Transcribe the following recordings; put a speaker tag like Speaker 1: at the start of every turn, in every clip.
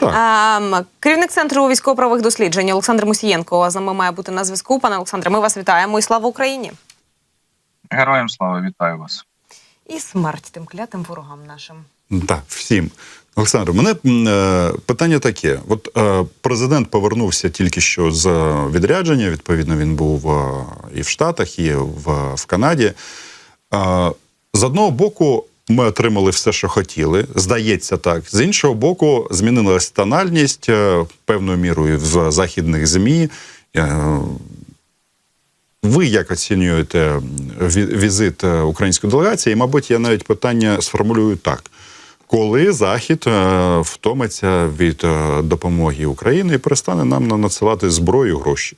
Speaker 1: Так.
Speaker 2: Ем, керівник центру військово-правових досліджень Олександр Мусієнко з нами має бути на зв'язку. Пане Олександре, ми вас вітаємо і слава Україні!
Speaker 3: Героям слава, вітаю вас.
Speaker 2: І смерть тим клятим ворогам нашим.
Speaker 1: Так, всім. Олександр, у мене е, питання таке: от е, президент повернувся тільки що з відрядження. Відповідно, він був е, і в Штатах, і в, в Канаді. Е, з одного боку, ми отримали все, що хотіли. Здається, так. З іншого боку, змінилась тональність е, певною мірою в західних змі. Е, ви як оцінюєте візит е, української делегації? І, мабуть, я навіть питання сформулюю так: коли Захід втомиться від допомоги Україні і перестане нам на- надсилати зброю гроші?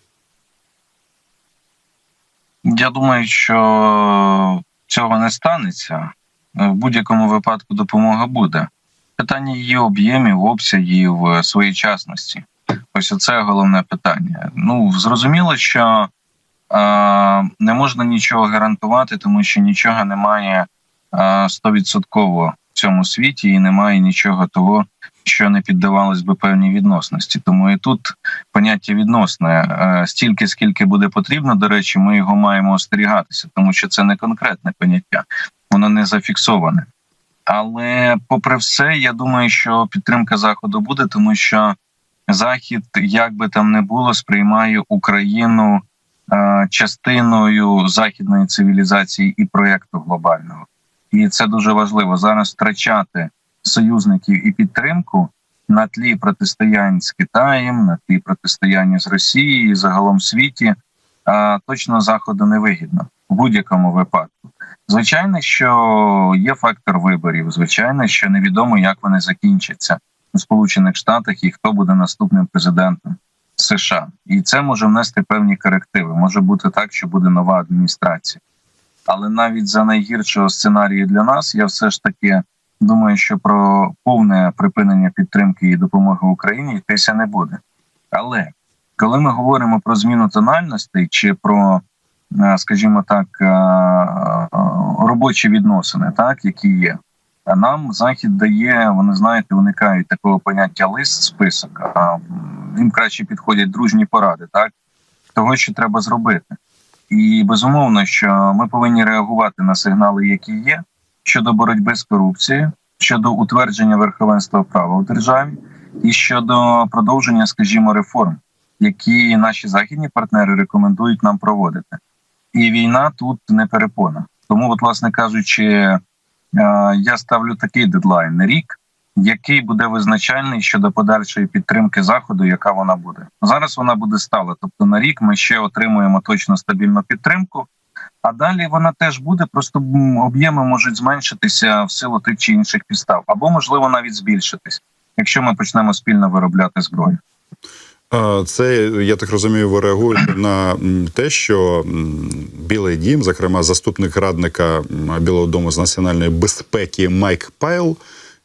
Speaker 3: Я думаю, що цього не станеться. В будь-якому випадку допомога буде. Питання її об'ємів, обсягів, е, своєчасності. Ось це головне питання. Ну зрозуміло, що е, не можна нічого гарантувати, тому що нічого немає е, стовідсотково в цьому світі, і немає нічого того, що не піддавалось би певній відносності. Тому і тут поняття відносне Е, стільки, скільки буде потрібно. До речі, ми його маємо остерігатися, тому що це не конкретне поняття, воно не зафіксоване. Але, попри все, я думаю, що підтримка заходу буде, тому що захід, як би там не було, сприймає Україну е, частиною західної цивілізації і проєкту глобального. І це дуже важливо зараз втрачати союзників і підтримку на тлі протистоянь з Китаєм, на тлі протистояння з Росією і загалом в світі. Точно заходу не вигідно в будь-якому випадку. Звичайно, що є фактор виборів. Звичайно, що невідомо, як вони закінчаться у Сполучених Штатах і хто буде наступним президентом США, і це може внести певні корективи. Може бути так, що буде нова адміністрація. Але навіть за найгіршого сценарію для нас я все ж таки думаю, що про повне припинення підтримки і допомоги Україні йтися не буде. Але коли ми говоримо про зміну тональностей чи про, скажімо так, е, е, робочі відносини, так які є. А нам захід дає, вони знаєте, уникають такого поняття лист список. А їм краще підходять дружні поради, так того, що треба зробити. І безумовно, що ми повинні реагувати на сигнали, які є щодо боротьби з корупцією, щодо утвердження верховенства права в державі, і щодо продовження, скажімо, реформ, які наші західні партнери рекомендують нам проводити. І війна тут не перепона. Тому, от, власне кажучи, е, я ставлю такий дедлайн рік, який буде визначальний щодо подальшої підтримки заходу, яка вона буде зараз. Вона буде стала. Тобто на рік ми ще отримуємо точно стабільну підтримку. А далі вона теж буде, просто об'єми можуть зменшитися в силу тих чи інших підстав, або можливо навіть збільшитись, якщо ми почнемо спільно виробляти зброю.
Speaker 1: Це я так розумію, ви реагуєте на те, що Білий Дім, зокрема, заступник радника Білого Дому з національної безпеки Майк Пайл.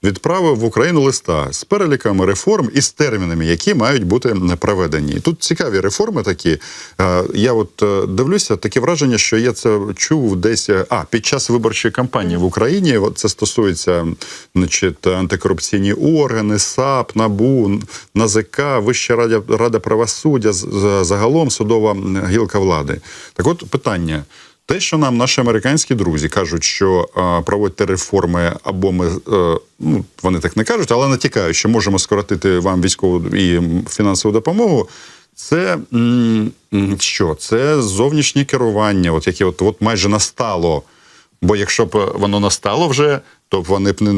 Speaker 1: Відправив в Україну листа з переліками реформ і з термінами, які мають бути проведені. Тут цікаві реформи такі. Е, Я от е, дивлюся, таке враження, що я це чув десь е, а під час виборчої кампанії в Україні. Це стосується значить, антикорупційні органи, САП, НАБУ, НАЗК, Вища рада, рада правосуддя, загалом судова гілка влади. Так, от питання. Те, що нам наші американські друзі кажуть, що е, проводьте реформи, або ми е, ну вони так не кажуть, але натякають, що можемо скоротити вам військову і фінансову допомогу. Це що? Це зовнішнє керування, от яке от, от майже настало. Бо якщо б воно настало вже, то б вони б не,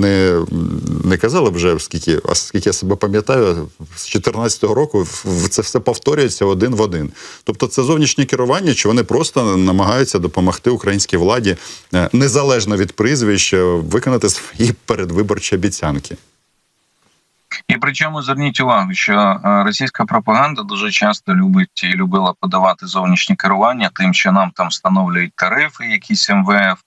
Speaker 1: не, казали б вже скільки, а скільки я себе пам'ятаю, з 2014 року це все повторюється один в один. Тобто це зовнішнє керування, чи вони просто намагаються допомогти українській владі е, незалежно від прізвищ виконати свої передвиборчі обіцянки.
Speaker 3: І причому зверніть увагу, що е, російська пропаганда дуже часто любить і любила подавати зовнішнє керування, тим, що нам там встановлюють тарифи, якісь МВФ,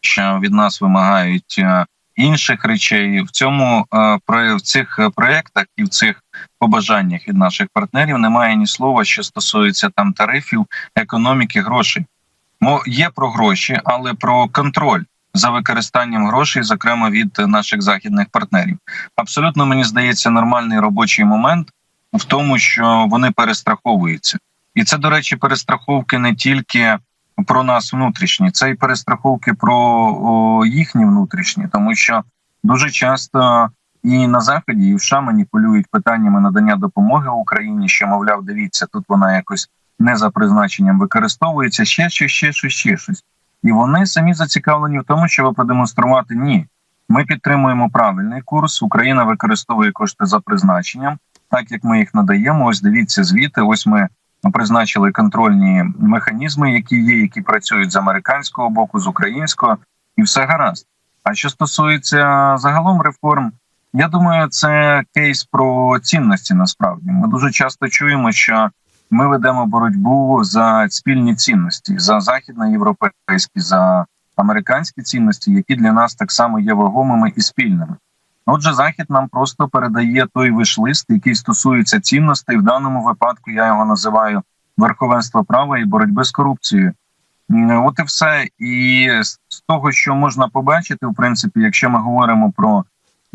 Speaker 3: що від нас вимагають е, інших речей. В цьому е, в цих проєктах і в цих побажаннях від наших партнерів немає ні слова, що стосується там тарифів, економіки, грошей. Мо є про гроші, але про контроль за використанням грошей, зокрема від наших західних партнерів. Абсолютно мені здається нормальний робочий момент в тому, що вони перестраховуються, і це, до речі, перестраховки не тільки про нас внутрішні, це і перестраховки про о, їхні внутрішні, тому що дуже часто і на заході, і в США маніпулюють питаннями надання допомоги Україні, що мовляв, дивіться, тут вона якось не за призначенням використовується ще щось, ще щось, ще щось. І вони самі зацікавлені в тому, щоб продемонструвати ні. Ми підтримуємо правильний курс. Україна використовує кошти за призначенням, так як ми їх надаємо. Ось дивіться звіти. Ось ми призначили контрольні механізми, які є, які працюють з американського боку, з українського, і все гаразд. А що стосується загалом реформ, я думаю, це кейс про цінності. Насправді ми дуже часто чуємо, що ми ведемо боротьбу за спільні цінності, за західноєвропейські, за американські цінності, які для нас так само є вагомими і спільними. Отже, захід нам просто передає той виш-лист, який стосується цінностей. В даному випадку я його називаю верховенство права і боротьби з корупцією. От і все. І з того, що можна побачити, в принципі, якщо ми говоримо про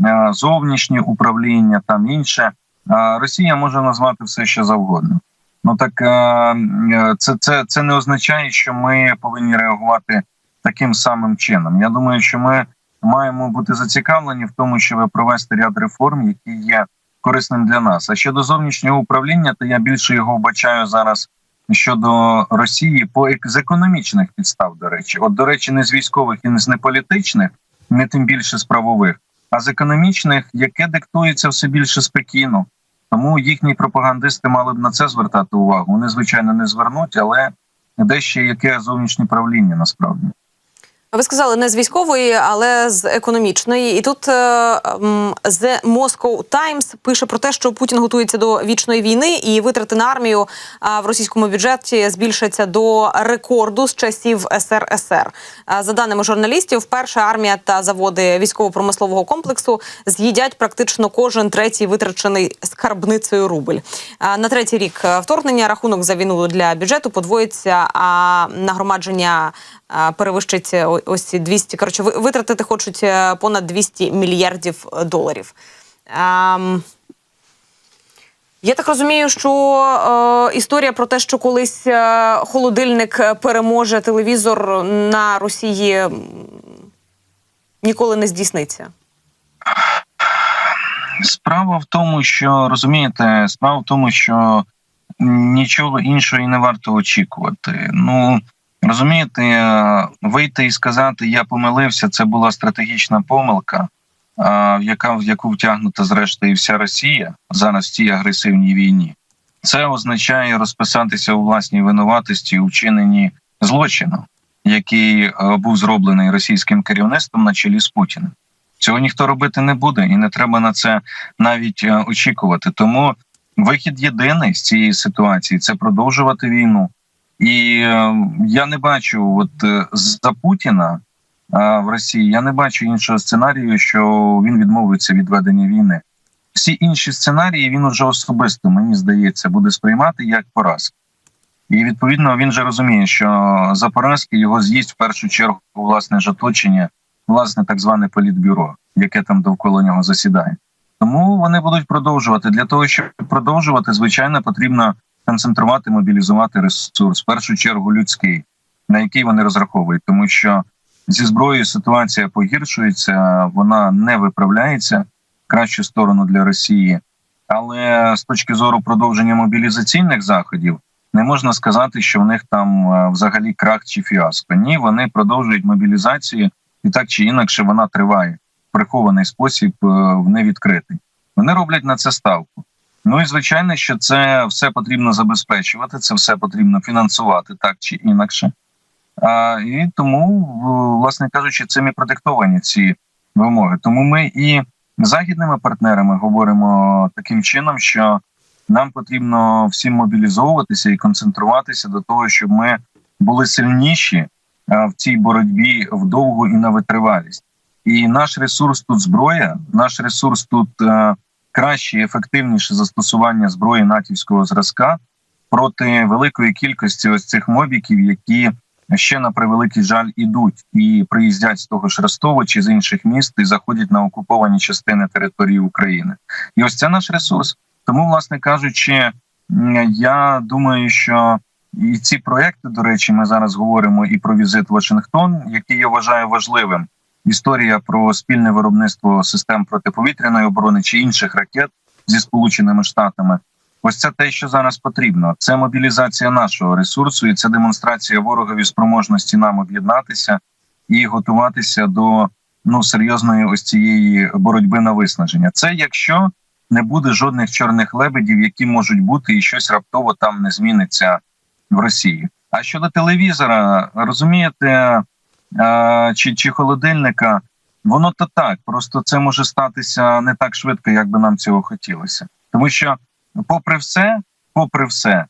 Speaker 3: е, зовнішнє управління, там інше, е, Росія може назвати все, що завгодно. Ну так е, це, це, це не означає, що ми повинні реагувати таким самим чином. Я думаю, що ми маємо бути зацікавлені в тому, щоб провести ряд реформ, які є корисним для нас. А щодо зовнішнього управління, то я більше його вбачаю зараз щодо Росії по з економічних підстав. До речі, от до речі, не з військових і не з неполітичних, не тим більше з правових, а з економічних, яке диктується все більше з Пекіну. Тому їхні пропагандисти мали б на це звертати увагу. Вони звичайно не звернуть, але дещо яке зовнішнє правління насправді.
Speaker 2: Ви сказали не з військової, але з економічної. І тут е, The Moscow Times пише про те, що Путін готується до вічної війни, і витрати на армію а, в російському бюджеті збільшаться до рекорду з часів СРСР. А, За даними журналістів, вперше армія та заводи військово-промислового комплексу з'їдять практично кожен третій витрачений скарбницею рубль. На третій рік е, вторгнення рахунок за війну для бюджету подвоїться, а нагромадження перевищить е, ось ці 200, коротше, ви- витратити хочуть е, понад 200 мільярдів доларів. Ам, я так розумію, що е, історія про те, що колись е, холодильник переможе телевізор на Росії, ніколи не здійсниться.
Speaker 3: Справа в тому, що розумієте, справа в тому, що нічого іншого і не варто очікувати. Ну розумієте, е, вийти і сказати Я помилився, це була стратегічна помилка, яка в яку втягнута зрештою вся Росія зараз в цій агресивній війні. Це означає розписатися у власній винуватості у вчиненні злочину, який е, був зроблений російським керівництвом на чолі з Путіним. Цього ніхто робити не буде, і не треба на це навіть е, очікувати. Тому вихід єдиний з цієї ситуації це продовжувати війну. І е, я не бачу, от е, за Путіна е, в Росії, я не бачу іншого сценарію, що він відмовиться від ведення війни. Всі інші сценарії він уже особисто, мені здається, буде сприймати як поразки. І відповідно він же розуміє, що за поразки його з'їсть в першу чергу власне ж оточення, власне, так зване політбюро, яке там довкола нього засідає. Тому вони будуть продовжувати. Для того, щоб продовжувати, звичайно, потрібно концентрувати, мобілізувати ресурс, в першу чергу людський, на який вони розраховують, тому що зі зброєю ситуація погіршується, вона не виправляється кращу сторону для Росії. Але з точки зору продовження мобілізаційних заходів не можна сказати, що в них там е, взагалі крах чи фіаско. Ні, вони продовжують мобілізацію, і так чи інакше вона триває в прихований спосіб, е, в невідкритий. Вони роблять на це ставку. Ну і звичайно, що це все потрібно забезпечувати, це все потрібно фінансувати так чи інакше. А, і тому, власне кажучи, цим і продиктовані ці вимоги. Тому ми і західними партнерами говоримо таким чином, що нам потрібно всім мобілізовуватися і концентруватися до того, щоб ми були сильніші в цій боротьбі вдовгу і на витривалість. І наш ресурс тут зброя, наш ресурс тут е, краще і ефективніше застосування зброї натівського зразка проти великої кількості ось цих мобіків, які ще на превеликий жаль ідуть і приїздять з того ж Ростова чи з інших міст і заходять на окуповані частини території України. І ось це наш ресурс. Тому, власне кажучи, я думаю, що і ці проекти, до речі, ми зараз говоримо і про візит в Вашингтон, який я вважаю важливим. Історія про спільне виробництво систем протиповітряної оборони чи інших ракет зі сполученими штатами. Ось це те, що зараз потрібно. Це мобілізація нашого ресурсу, і це демонстрація ворогові спроможності нам об'єднатися і готуватися до ну серйозної ось цієї боротьби на виснаження. Це якщо не буде жодних чорних лебедів, які можуть бути, і щось раптово там не зміниться в Росії. А щодо телевізора, розумієте, чи, чи холодильника, воно то так. Просто це може статися не так швидко, як би нам цього хотілося, тому що, попри все, попри все,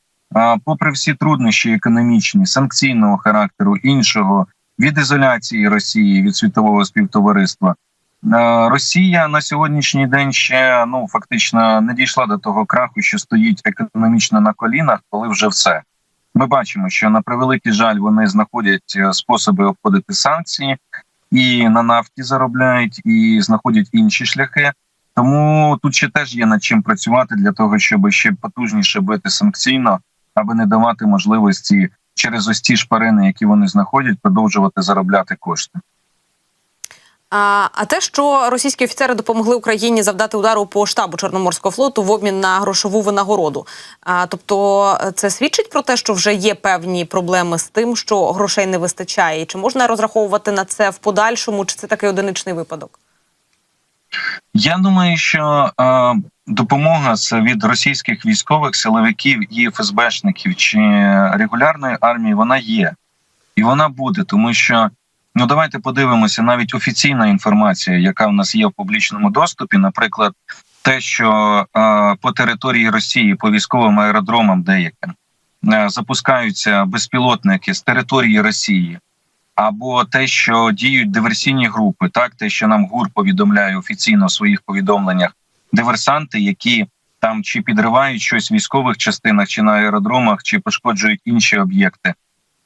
Speaker 3: попри всі труднощі економічні, санкційного характеру, іншого від ізоляції Росії від світового співтовариства. Росія на сьогоднішній день ще ну фактично не дійшла до того краху, що стоїть економічно на колінах, коли вже все. Ми бачимо, що на превеликий жаль вони знаходять е, способи обходити санкції і на нафті заробляють, і знаходять інші шляхи. Тому тут ще теж є над чим працювати для того, щоб ще потужніше бити санкційно, аби не давати можливості через ось ті шпарини, які вони знаходять, продовжувати заробляти кошти.
Speaker 2: А, а те, що російські офіцери допомогли Україні завдати удару по штабу Чорноморського флоту в обмін на грошову винагороду. А, тобто, е, це свідчить про те, що вже є певні проблеми з тим, що грошей не вистачає. Чи можна розраховувати на це в подальшому, чи це такий одиничний випадок?
Speaker 3: Я думаю, що е, допомога з від російських військових силовиків і ФСБшників чи регулярної армії вона є і вона буде, тому що ну давайте подивимося, навіть офіційна інформація, яка в нас є в публічному доступі, наприклад, те, що е, по території Росії по військовим аеродромам деяким е, запускаються безпілотники з території Росії. Або те, що діють диверсійні групи, так те, що нам ГУР повідомляє офіційно в своїх повідомленнях, диверсанти, які там чи підривають щось в військових частинах, чи на аеродромах, чи пошкоджують інші об'єкти.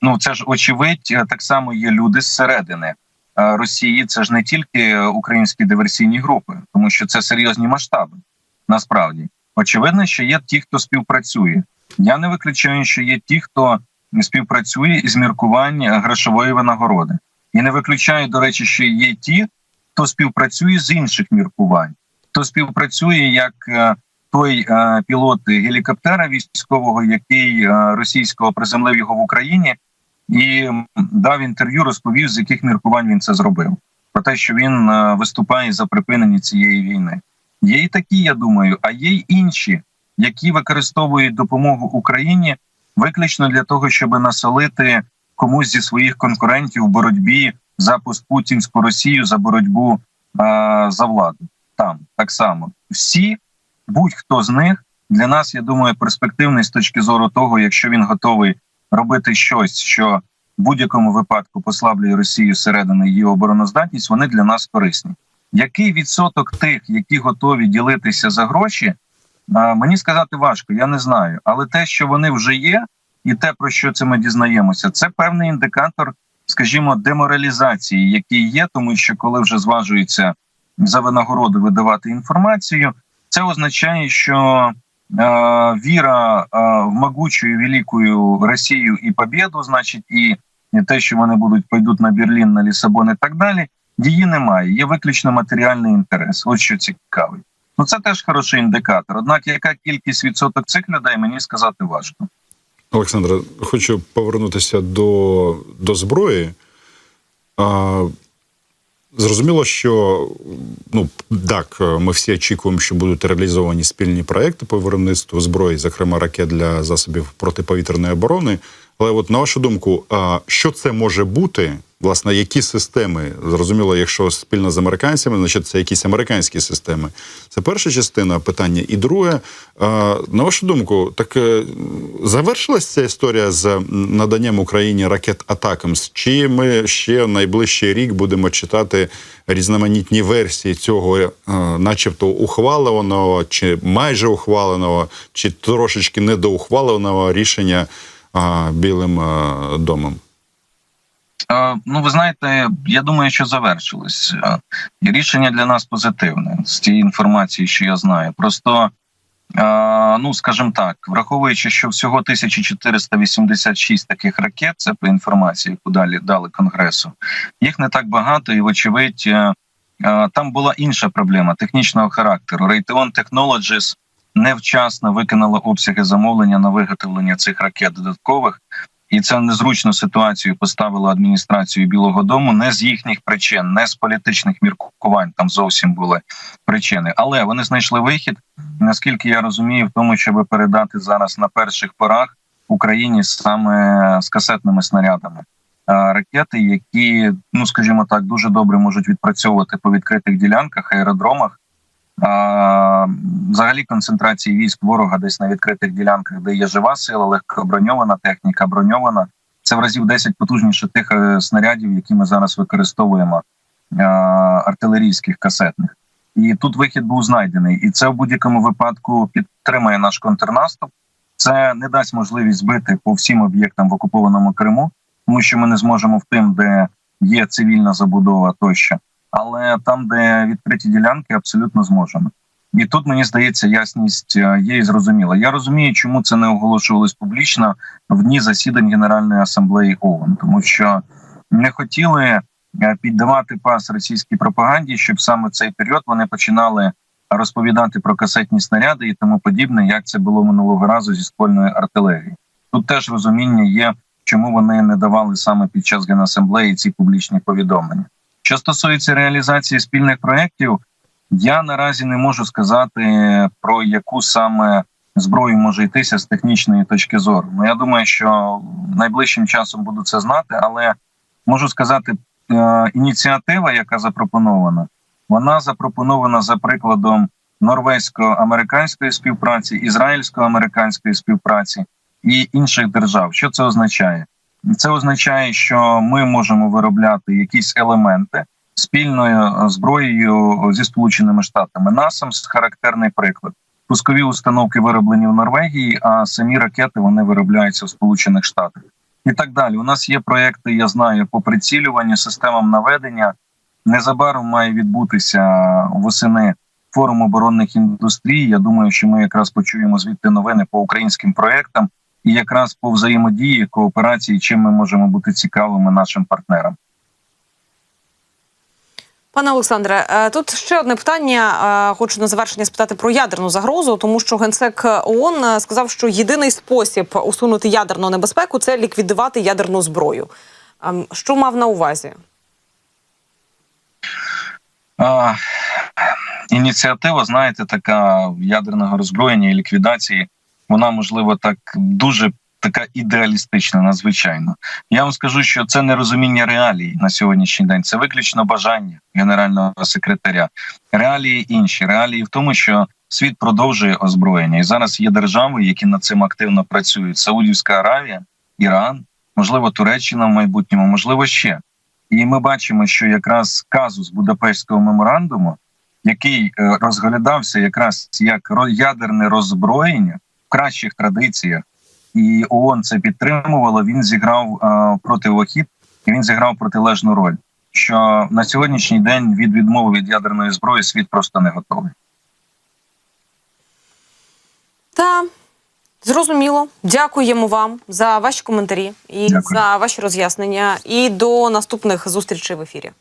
Speaker 3: Ну це ж очевидь, е, так само є люди зсередини е, Росії. Це ж не тільки українські диверсійні групи, тому що це серйозні масштаби. Насправді очевидно, що є ті, хто співпрацює. Я не виключаю, що є ті, хто співпрацює із міркувань грошової винагороди, і не виключаю, до речі, що є ті, хто співпрацює з інших міркувань, хто співпрацює як е, той е, пілот гелікоптера військового, який е, російського приземлив його в Україні, і дав інтерв'ю, розповів, з яких міркувань він це зробив. Про те, що він е, виступає за припинення цієї війни. Є і такі, я думаю, а є й інші, які використовують допомогу Україні виключно для того, щоб насолити комусь зі своїх конкурентів в боротьбі за постпутінську Росію, за боротьбу а, за владу. Там так само всі, будь-хто з них для нас, я думаю, перспективний з точки зору того, якщо він готовий робити щось, що в будь-якому випадку послаблює Росію зсередини її обороноздатність, вони для нас корисні. Який відсоток тих, які готові ділитися за гроші, мені сказати важко, я не знаю. Але те, що вони вже є, і те, про що це ми дізнаємося, це певний індикатор, скажімо, деморалізації, який є, тому що коли вже зважується за винагороду видавати інформацію, це означає, що віра в могучу і велику Росію і побіду, значить, і те, що вони будуть пойдуть на Берлін, на Лісабон і так далі, її немає. Є виключно матеріальний інтерес. Ось що цікавий. Ну це теж хороший індикатор. Однак, яка кількість відсоток цих людей, мені сказати важко.
Speaker 1: Олександре, хочу повернутися до, до зброї. А, зрозуміло, що ну так, ми всі очікуємо, що будуть реалізовані спільні проекти по виробництву зброї, зокрема ракет для засобів протиповітряної оборони. Але, от на вашу думку, що це може бути? Власне, які системи зрозуміло, якщо спільно з американцями, значить це якісь американські системи. Це перша частина питання. І друге, на вашу думку, так е, завершилася ця історія з наданням Україні ракет Атакамс? Чи ми ще найближчий рік будемо читати різноманітні версії цього, е, начебто ухваленого, чи майже ухваленого, чи трошечки недоухваленого рішення Білим домом?
Speaker 3: Ну, ви знаєте, я думаю, що завершилось. Рішення для нас позитивне з тієї інформації, що я знаю. Просто, ну скажімо так, враховуючи, що всього 1486 таких ракет, це по інформації, яку далі дали конгресу. Їх не так багато, і вочевидь, е, е, там була інша проблема технічного характеру. Raytheon Technologies невчасно виконала обсяги замовлення на виготовлення цих ракет додаткових. І це незручну ситуацію поставило адміністрацію Білого Дому не з їхніх причин, не з політичних міркувань. Там зовсім були причини, але вони знайшли вихід. Наскільки я розумію, в тому, щоб передати зараз на перших порах Україні саме з касетними снарядами ракети, які ну скажімо так, дуже добре можуть відпрацьовувати по відкритих ділянках, аеродромах. Взагалі концентрації військ ворога десь на відкритих ділянках, де є жива сила, легко броньована техніка, броньована. Це в разів 10 потужніше тих е, снарядів, які ми зараз використовуємо артилерійських касетних. І тут вихід був знайдений, і це в будь-якому випадку підтримує наш контрнаступ. Це не дасть можливість збити по всім об'єктам в окупованому Криму, тому що ми не зможемо в тим, де є цивільна забудова тощо але там, де відкриті ділянки, абсолютно зможемо. І тут мені здається, ясність е, є і зрозуміла. Я розумію, чому це не оголошувалось публічно в дні засідань Генеральної асамблеї ООН, тому що не хотіли е, піддавати пас російській пропаганді, щоб саме цей період вони починали розповідати про касетні снаряди і тому подібне, як це було минулого разу зі ствольної артилерії. Тут теж розуміння є, чому вони не давали саме під час генасамблеї ці публічні повідомлення. Що стосується реалізації спільних проєктів, я наразі не можу сказати про яку саме зброю може йтися з технічної точки зору. Ну я думаю, що найближчим часом буду це знати, але можу сказати, е, ініціатива, яка запропонована, вона запропонована за прикладом норвезько-американської співпраці, ізраїльсько-американської співпраці і інших держав. Що це означає? Це означає, що ми можемо виробляти якісь елементи спільною зброєю зі сполученими штатами. Насамс характерний приклад. Пускові установки вироблені в Норвегії, а самі ракети вони виробляються в Сполучених Штатах. І так далі. У нас є проекти, я знаю, по прицілюванню системам наведення. Незабаром має відбутися восени форум оборонних індустрій. Я думаю, що ми якраз почуємо звідти новини по українським проектам і якраз по взаємодії кооперації, чим ми можемо бути цікавими нашим партнерам.
Speaker 2: Пане Олександре, е, тут ще одне питання. Е, Хочу на завершення спитати про ядерну загрозу, тому що генсек ООН е, сказав, що єдиний спосіб усунути ядерну небезпеку це ліквідувати ядерну зброю. Ем, Що мав на увазі?
Speaker 3: А, ініціатива, знаєте, така ядерного роззброєння і ліквідації, вона можливо так дуже така ідеалістична, надзвичайно. Я вам скажу, що це не розуміння реалій на сьогоднішній день, це виключно бажання генерального секретаря. Реалії інші. Реалії в тому, що світ продовжує озброєння, і зараз є держави, які над цим активно працюють: Саудівська Аравія, Іран, можливо, Туреччина в майбутньому, можливо, ще. І ми бачимо, що якраз казус Будапештського меморандуму, який е, розглядався якраз як ядерне роззброєння кращих традиціях, і ООН це підтримувало. Він зіграв е, противохід і він зіграв протилежну роль. Що на сьогоднішній день від відмови від ядерної зброї світ просто не готовий.
Speaker 2: Та зрозуміло. Дякуємо вам за ваші коментарі і
Speaker 3: Дякую.
Speaker 2: за ваші роз'яснення. І до наступних зустрічей в ефірі.